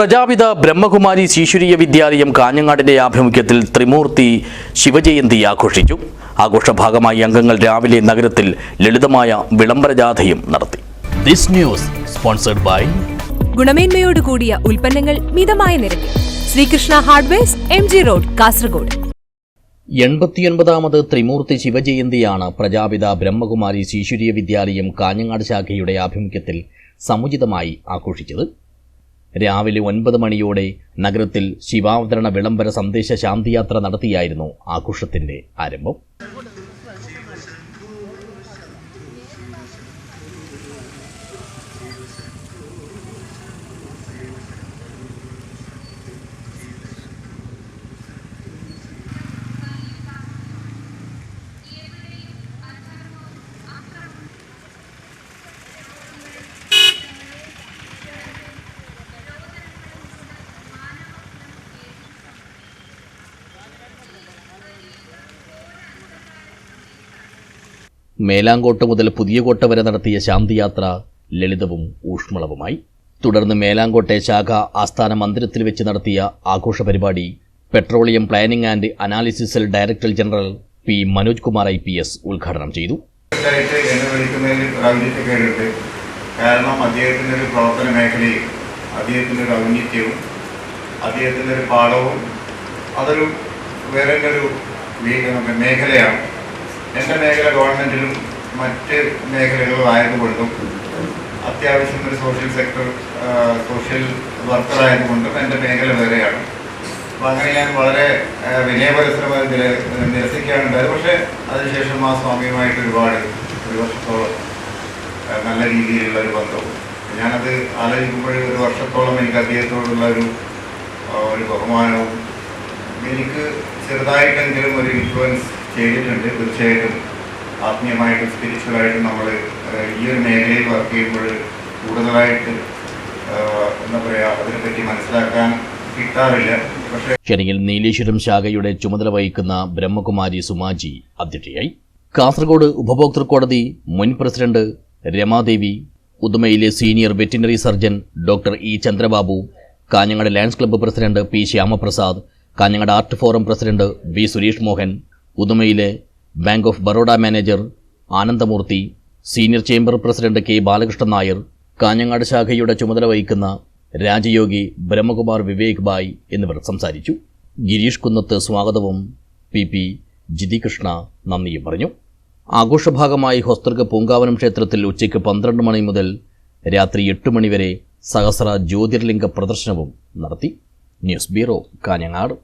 പ്രജാപിത ബ്രഹ്മകുമാരി ശീശുരീയ വിദ്യാലയം കാഞ്ഞങ്ങാടിന്റെ ആഭിമുഖ്യത്തിൽ ത്രിമൂർത്തി ശിവജയന്തി ആഘോഷിച്ചു. ആഘോഷ ഭാഗമായി അംഗങ്ങൾ രാവിലെ നഗരത്തിൽ ലളിതമായ വിളംബരജാഥയും നടത്തി. ദിസ് ന്യൂസ് സ്പോൺസർഡ് ബൈ ഗുണമേന്മയോട് കൂടിയ ഉൽപ്പന്നങ്ങൾ മിതമായ നിരക്കിൽ. Sreekrishna hardwares M G road Kasaragod. എൺപത്തിയൊൻപതാമത് ത്രിമൂർത്തി ശിവജയന്തിയാണ് പ്രജാപിത ബ്രഹ്മകുമാരി ശീശുരീയ വിദ്യാലയം കാഞ്ഞങ്ങാട് ശാഖയുടെ ആഭിമുഖ്യത്തിൽ സമുചിതമായി ആഘോഷിച്ചത്. രാവിലെ ഒൻപത് മണിയോടെ നഗരത്തിൽ ശിവാവതരണ വിളംബര സന്ദേശ ശാന്തിയാത്ര നടത്തിയായിരുന്നു ആഘോഷത്തിന്റെ ആരംഭം. മേലാങ്കോട്ട് മുതൽ പുതിയ കോട്ട വരെ നടത്തിയ ശാന്തിയാത്ര ലളിതവും ഊഷ്മളവുമായി. തുടർന്ന് മേലാങ്കോട്ടെ ശാഖ ആസ്ഥാന മന്ദിരത്തിൽ വെച്ച് നടത്തിയ ആഘോഷ പരിപാടി petroleum planning and അനാലിസിസിൽ director general P Manoj Kumar I P S ഉദ്ഘാടനം ചെയ്തു. അദ്ദേഹത്തിന്റെ ഒരു പാഠവും അതൊരു വേറെ ഒരു മേഖലയാണ്. എന്റെ മേഖല ഗവൺമെന്റിലും മറ്റ് മേഖലകളും ആയതുകൊണ്ടും അത്യാവശ്യം ഒരു സോഷ്യൽ സെക്ടർ സോഷ്യൽ വർക്കർ ആയതുകൊണ്ടും എന്റെ മേഖല വേറെയാണ്. അപ്പോൾ അങ്ങനെ ഞാൻ വളരെ വിനയപരിശ്രമം നിര നിരസിക്കാനുണ്ടായത് പക്ഷേ അതിനുശേഷം ആ സ്വാമിയുമായിട്ട് ഒരുപാട് ഒരു വർഷത്തോളം നല്ല രീതിയിലുള്ള ഒരു ബന്ധവും. ഞാനത് ആലോചിക്കുമ്പോൾ ഒരു വർഷത്തോളം എനിക്ക് അദ്ദേഹത്തോടുള്ള ഒരു ഒരു ബഹുമാനവും എനിക്ക് ചെറുതായിട്ടെങ്കിലും ഒരു ഇൻഫ്ലുവൻസ് ചെയ്തിട്ടുണ്ട്. തീർച്ചയായിട്ടും ആത്മീയമായിട്ടും സ്പിരിച്വലായിട്ടും നമ്മൾ ഈ ഒരു മേഖലയിൽ വർക്ക് ചെയ്യുമ്പോൾ കൂടുതലായിട്ട് എന്താ പറയുക അതിനെപ്പറ്റി മനസ്സിലാക്കാൻ കിട്ടാറില്ല. പക്ഷേ ചടങ്ങിൽ നീലേശ്വരം ശാഖയുടെ ചുമതല വഹിക്കുന്ന ബ്രഹ്മകുമാരി സുമാജി അധ്യക്ഷയായി. കാസർഗോഡ് ഉപഭോക്തൃ കോടതി മുൻ president Ramadevi ഉദുമയിലെ senior veterinary surgeon doctor E Chandrababu Kanhangad lions club president P Shyamaprasad Kanhangad art forum president V Suresh Mohan ഉദുമയിലെ bank of Baroda manager Anandamurthy senior chamber president K Balakrishnan Nair Kanhangad ശാഖയുടെ ചുമതല വഹിക്കുന്ന രാജയോഗി Brahmakumar Vivek bye എന്നിവർ സംസാരിച്ചു. ഗിരീഷ് കുന്നത്ത് സ്വാഗതവും P P ജിതികൃഷ്ണ നന്ദിയും പറഞ്ഞു. ആഘോഷഭാഗമായി ഹൊസ്തൃക പൂങ്കാവനം ക്ഷേത്രത്തിൽ ഉച്ചയ്ക്ക് പന്ത്രണ്ട് മണി മുതൽ രാത്രി എട്ട് മണിവരെ സഹസ്ര ജ്യോതിർലിംഗ പ്രദർശനവും നടത്തി. News bureau Kanhangad.